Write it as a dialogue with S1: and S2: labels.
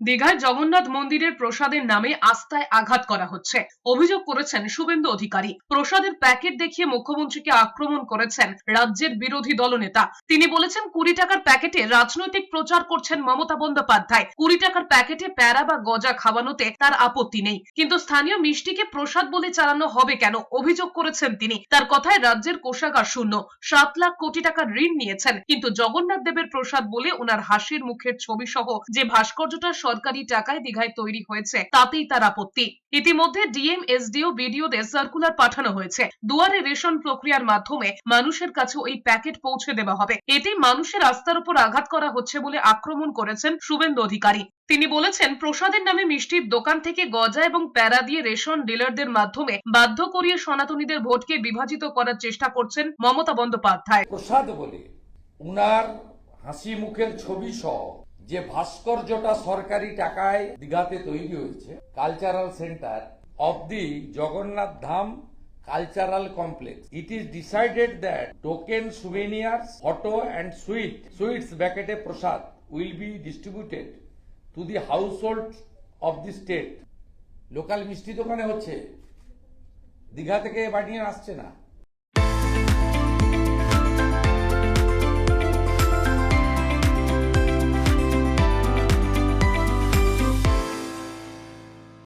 S1: দীঘায় জগন্নাথ মন্দিরের প্রসাদের নামে আস্থায় আঘাত করা হচ্ছে। অভিযোগ করেছেন শুভেন্দু অধিকারী। প্রসাদের প্যাকেট দেখিয়ে মুখ্যমন্ত্রীকে আক্রমণ করেছেন রাজ্যের বিরোধী দলনেতা। তিনি বলেছেন, কুড়ি টাকার প্যাকেটে রাজনৈতিক প্রচার করছেন মমতা বন্দ্যোপাধ্যায়। কুড়ি টাকার প্যাকেটে প্যারা বা গজা খাওয়ানোতে তার আপত্তি নেই। কিন্তু স্থানীয় মিষ্টিকে প্রসাদ বলে চালানো হবে কেন? অভিযোগ করেছেন তিনি। তার কথায় রাজ্যের কোষাগার শূন্য। সাত লাখ কোটি টাকার ঋণ নিয়েছেন। কিন্তু জগন্নাথ দেবের প্রসাদ বলে ওনার হাসির মুখের ছবি সহ যে ভাস্কর্যটা সরকারি টাকায় দীঘায় তৈরি হয়েছে, তাতেই তার আপত্তি। ইতিমধ্যে ডিএম, এসডিও, বিডিওদের সার্কুলার পাঠানো হয়েছে। দুয়ারে রেশন প্রক্রিয়ার মাধ্যমে মানুষের কাছে ওই প্যাকেট পৌঁছে দেওয়া হবে। এতে মানুষের আস্থার উপর আঘাত করা হচ্ছে বলে আক্রমণ করেছেন শুভেন্দু অধিকারী। তিনি বলেছেন, প্রসাদের নামে মিষ্টির দোকান থেকে গজা এবং প্যারা দিয়ে রেশন ডিলারদের মাধ্যমে বাধ্য করিয়ে সনাতনীদের ভোটকে বিভাজিত করার চেষ্টা করছেন মমতা বন্দ্যোপাধ্যায়।
S2: প্রসাদ বলে, উনার হাসি মুখের ছবি সহ যে ভাস্কর্যটা সরকারি টাকায় দিঘাতে তৈরি হয়েছে cultural centre of the Jagannath Dham cultural complex it is decided that token souvenirs photo and sweet sweets ব্যাকেটে prasad will be distributed to the household of the state local মিষ্টি দোকানে হচ্ছে। দীঘা থেকে বানিয়ে আসছে না।